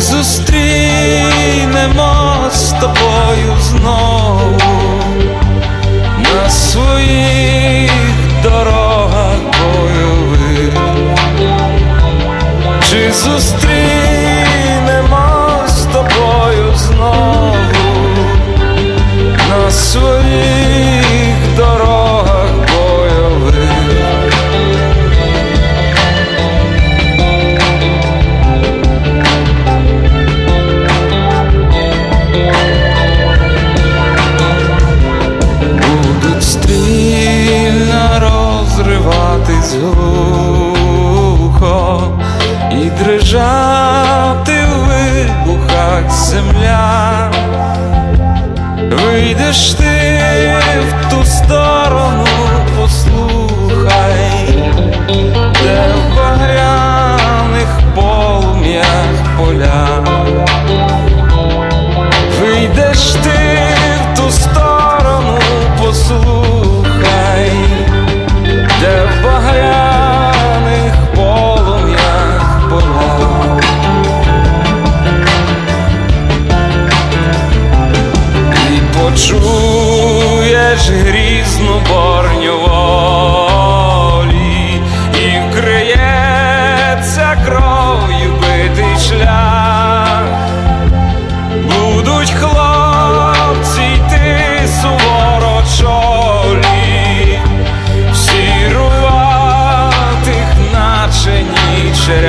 зустрінемо з тобою знову земля. Вийдеш ти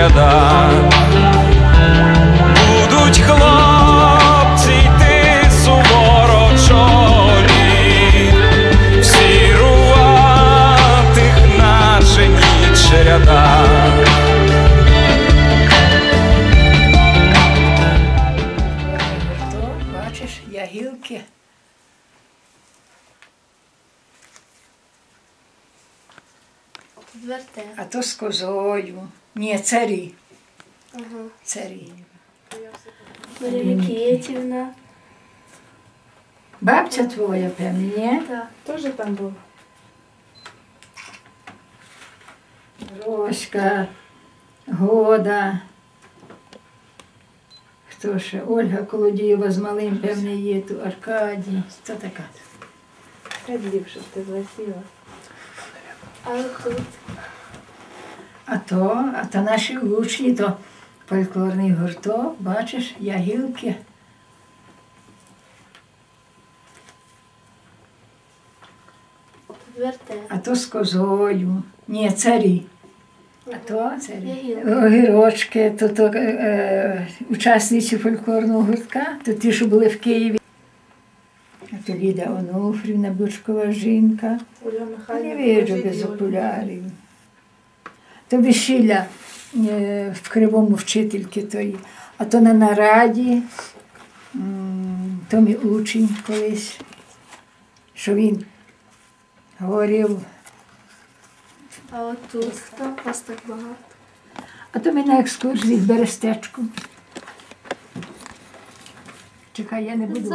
together козою. Ні, царі. Ага. Царі. Марія. Бабця твоя, певне, ні? Так, теж там був. Роська, Года. Хто ще? Ольга Колодієва з малим, певне, є тут Аркадій. Хто така? Ліпше ти засіла. А тут А то, а то наші учні, то фольклорний гурток, бачиш, ягілки. верте. А то з козою. Ні, царі. А то царі. Огірочки, то, то е, е, учасниці фольклорного гуртка, то ті, що були в Києві. А то Ліда Онуфрівна, Бучкова жінка. Не вижу без окулярів. То весілля е, в кривому вчительки тої. А то на нараді, то мій учень колись, що він говорив, А от тут хто вас так багато? а то ми на екскурсії в Берестечку. Чекай, я не буду.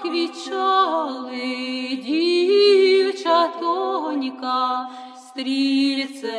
Заквічали дівчатонька, стрільцеві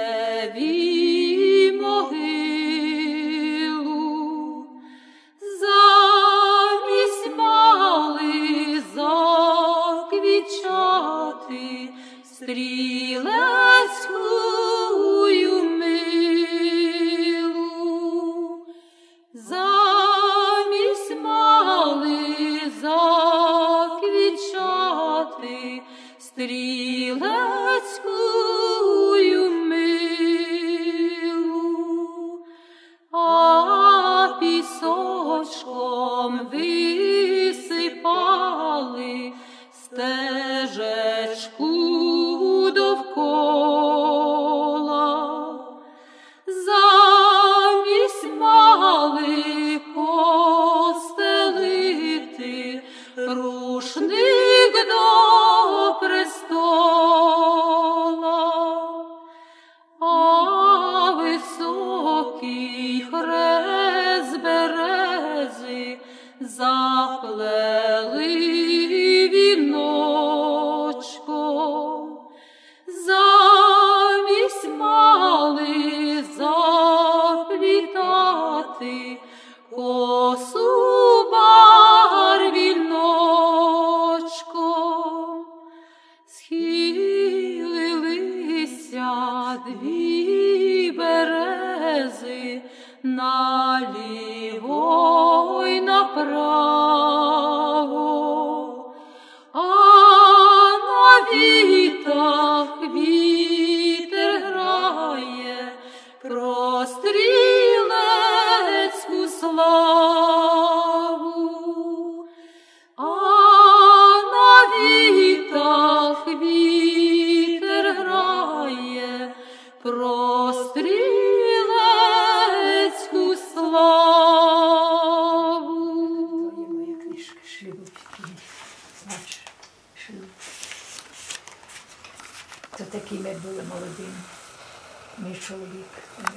Чоловік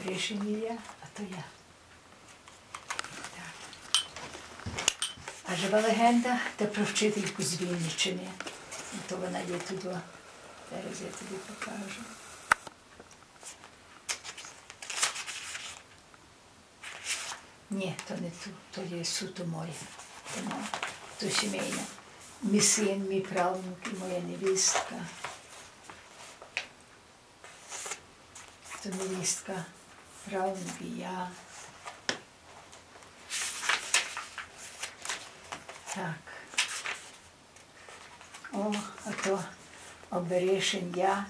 рішення я, а то я. А жива легенда та про вчительку з Вінниччини. То вона є тут. Зараз я тобі покажу. Ні, то не ту, то є суто. Моє, то сімейне. Мій син, мій правнук і моя невістка. То невістка, правнук. Так. О, а то обережен я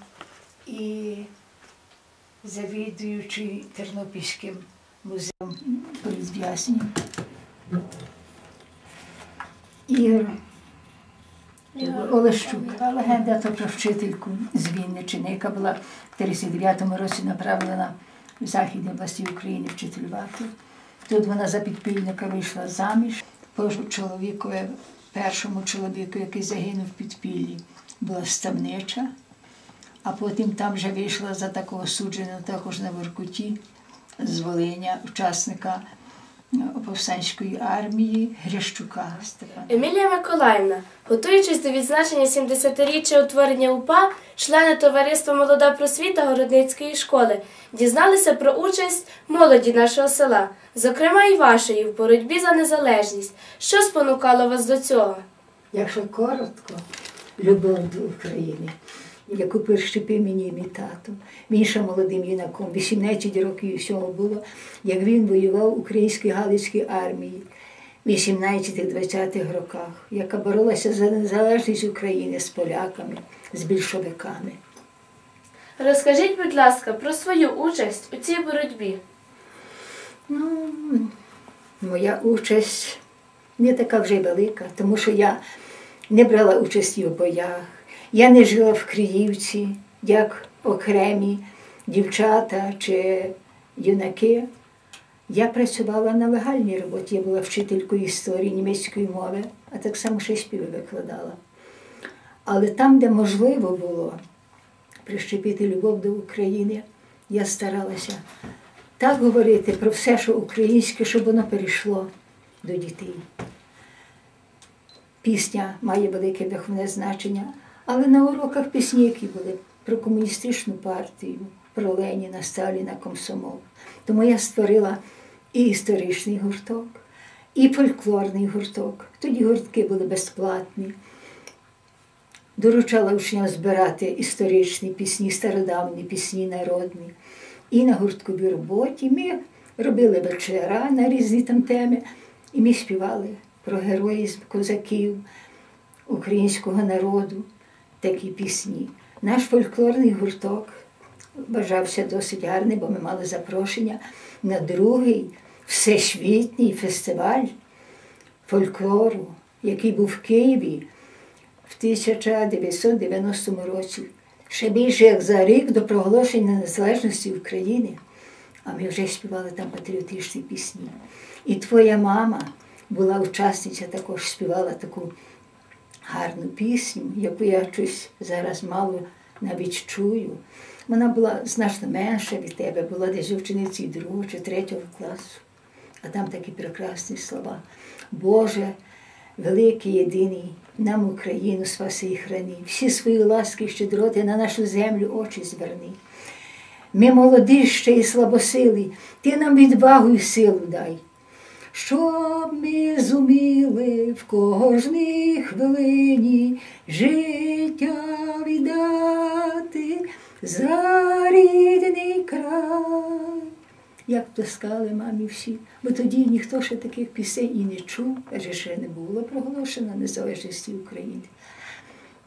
і завідуючий Тернопільським музеєм політв'язнів. Ігор Олещук. Легенда про вчительку з Вінничини, яка була в 39-му році направлена в Західній області України вчителювати. Тут вона за підпільника вийшла заміж. По чоловікові, першому чоловіку, який загинув в підпіллі, була ставнича, а потім там вже вийшла за такого судженого також на Воркуті з Волиня, учасника е, повстанської армії Грищука Степана. Емілія Миколаївна, готуючись до відзначення 70-річчя утворення УПА, члени товариства Молода просвіта Городницької школи дізналися про участь молоді нашого села, зокрема і вашої в боротьбі за незалежність. Що спонукало вас до цього? Якщо коротко, любов до України, яку прищепив мені мій тато. Він ще молодим юнаком, 18 років всього було, як він воював в українській Галицькій армії в 18-20-х роках, яка боролася за незалежність України з поляками, з більшовиками. Розкажіть, будь ласка, про свою участь у цій боротьбі. Ну, моя участь не така вже й велика, тому що я не брала участі у боях. Я не жила в Криївці, як окремі дівчата чи юнаки. Я працювала на легальній роботі, я була вчителькою історії німецької мови, а так само ще й співи викладала. Але там, де можливо було прищепити любов до України, я старалася так говорити про все, що українське, щоб воно перейшло до дітей. Пісня має велике духовне значення, але на уроках пісні, які були про комуністичну партію, про Леніна, Сталіна, Комсомол. Тому я створила і історичний гурток, і фольклорний гурток. Тоді гуртки були безплатні. Доручала учням збирати історичні пісні, стародавні пісні народні. І на гуртковій роботі ми робили вечора на різні там теми, і ми співали про героїзм козаків, українського народу, такі пісні. Наш фольклорний гурток вважався досить гарний, бо ми мали запрошення на другий всесвітній фестиваль фольклору, який був в Києві в 1990 році. Ще більше як за рік до проголошення незалежності України, а ми вже співали там патріотичні пісні. І твоя мама була учасниця, також співала таку гарну пісню, яку я щось зараз мало навіть чую. Вона була значно менша від тебе, була десь у вчениці другого чи третього класу. А там такі прекрасні слова. Боже, великий єдиний, нам Україну спаси і храни, всі свої ласки щедроти на нашу землю очі зверни. Ми молоді ще і слабосили, ти нам відвагу і силу дай. Щоб ми зуміли в кожній хвилині життя віддати за рідний край. Як плескали мамі всі, бо тоді ніхто ще таких пісень і не чув, адже ще не було проголошено незалежності України.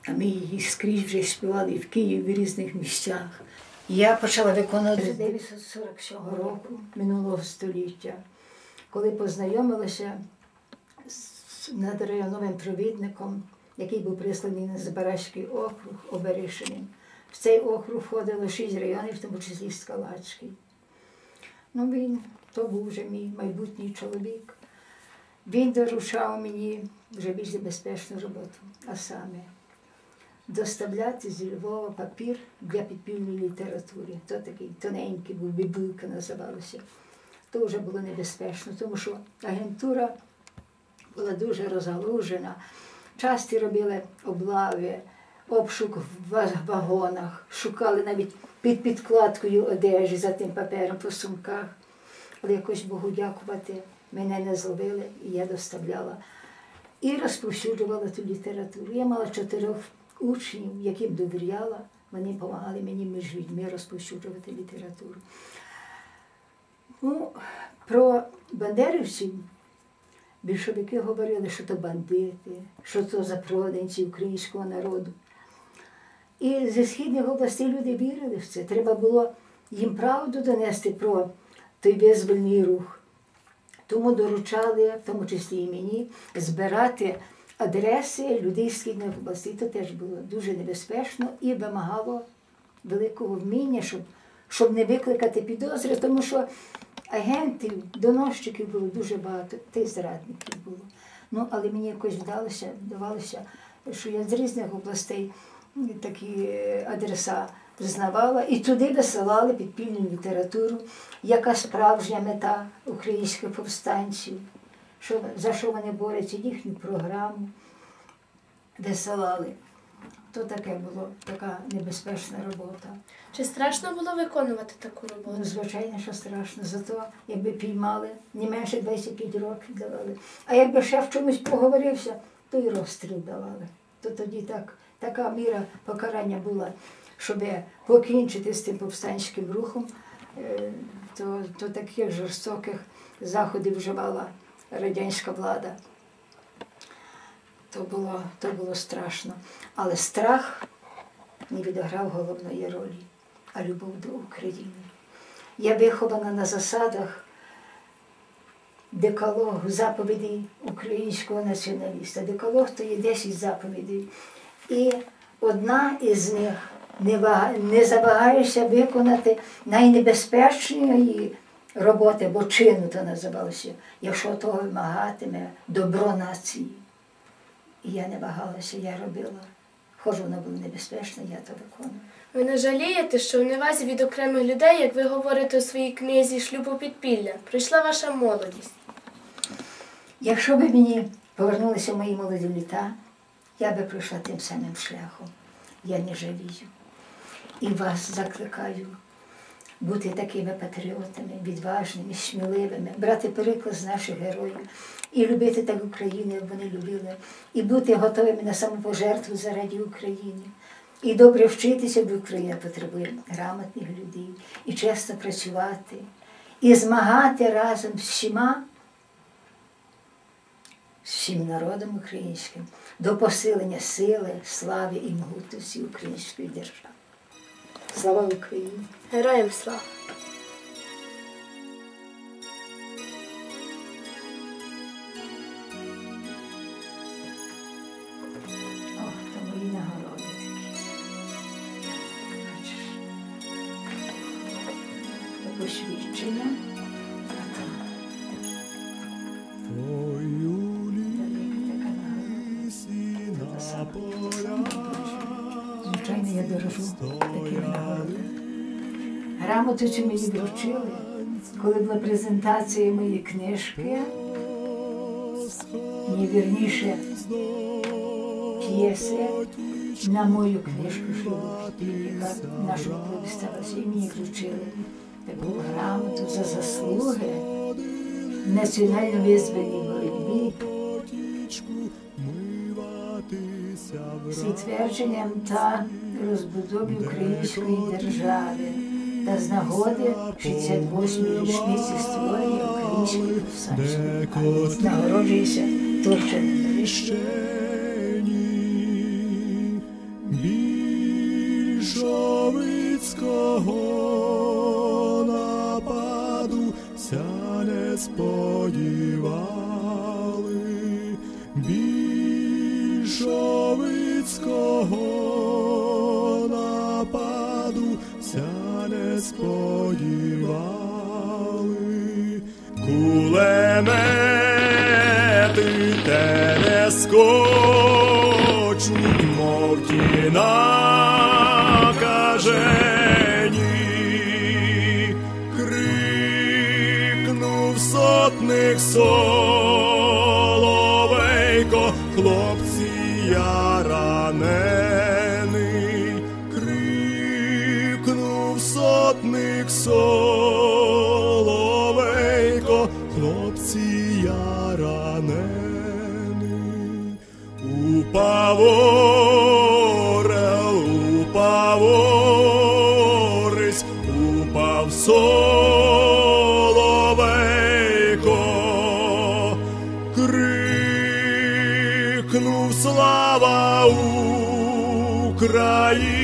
А ми її скрізь вже співали в Києві в різних місцях. Я почала виконувати з 1947 року минулого століття, коли познайомилася з надрайоновим провідником, який був присланий на Збаразький округ Оберишиним. В цей округ входило шість районів, в тому числі Скалацький. Ну, він то був вже мій майбутній чоловік. Він доручав мені вже більш безпечну роботу, а саме доставляти зі Львова папір для підпільної літератури. То такий тоненький був, бібилка називалося. То вже було небезпечно, тому що агентура була дуже розгалужена. Часто робили облави, обшук в вагонах, шукали навіть під підкладкою одежі за тим папером по сумках. Але якось Богу дякувати, мене не зловили, і я доставляла і розповсюджувала ту літературу. Я мала чотирьох учнів, яким довіряла. Вони допомагали мені між людьми розповсюджувати літературу. Ну, про бандерівців більшовики говорили, що то бандити, що то запроданці українського народу. І зі східних областей люди вірили в це. Треба було їм правду донести про той визвольний рух. Тому доручали, в тому числі і мені, збирати адреси людей східних областей. Це теж було дуже небезпечно і вимагало великого вміння, щоб, щоб не викликати підозри, тому що агентів, доносчиків було дуже багато, та й зрадників було. Ну, але мені якось вдалося, вдавалося, що я з різних областей такі адреса знавала і туди висилали підпільну літературу, яка справжня мета українських повстанців, що, за що вони борються, їхню програму висилали. То таке було така небезпечна робота. Чи страшно було виконувати таку роботу? Ну, звичайно, що страшно. Зато якби піймали, не менше 25 років давали. А якби ще в чомусь поговорився, то й розстріл давали. То тоді так, така міра покарання була, щоб покінчити з тим повстанським рухом, е, то, то таких жорстоких заходів вживала радянська влада. То було, то було страшно. Але страх не відіграв головної ролі, а любов до України. Я вихована на засадах декалогу заповідей українського націоналіста. Декалог то є 10 заповідей. І одна із них не, вага- не завагаєшся виконати найнебезпечнішої роботи, бо чину то називалося, якщо того вимагатиме добро нації. І я не вагалася, я робила. Хоч воно було небезпечно, я то виконую. Ви не жалієте, що в невазі від окремих людей, як ви говорите у своїй книзі Шлюбу підпілля, прийшла ваша молодість. Якщо б мені повернулися мої молоді літа, я би пройшла тим самим шляхом. Я не жалію. І вас закликаю бути такими патріотами, відважними, сміливими, брати приклад з наших героїв і любити так Україну, як вони любили, і бути готовими на самопожертву заради України. І добре вчитися, бо Україна потребує грамотних людей, і чесно працювати, і змагати разом з всіма з всім народом українським до посилення сили, слави і могутності української держави. Slava Ukraini. Herojem slava. Грамоту чи мені вручили, коли була презентація моєї книжки, ні, вірніше, п'єси на мою книжку, що яка нашому клубі сталася, і мені вручили. Таку грамоту за заслуги в національно-визвольній боротьбі. З утвердженням та розбудові української держави та з нагоди 68-ї річниці створення української повстанчої армії. Нагороджується. Щені більшовицького Кулемети те не скочуть, мов ті накажені. Крикнув сотник соловейко, por aí.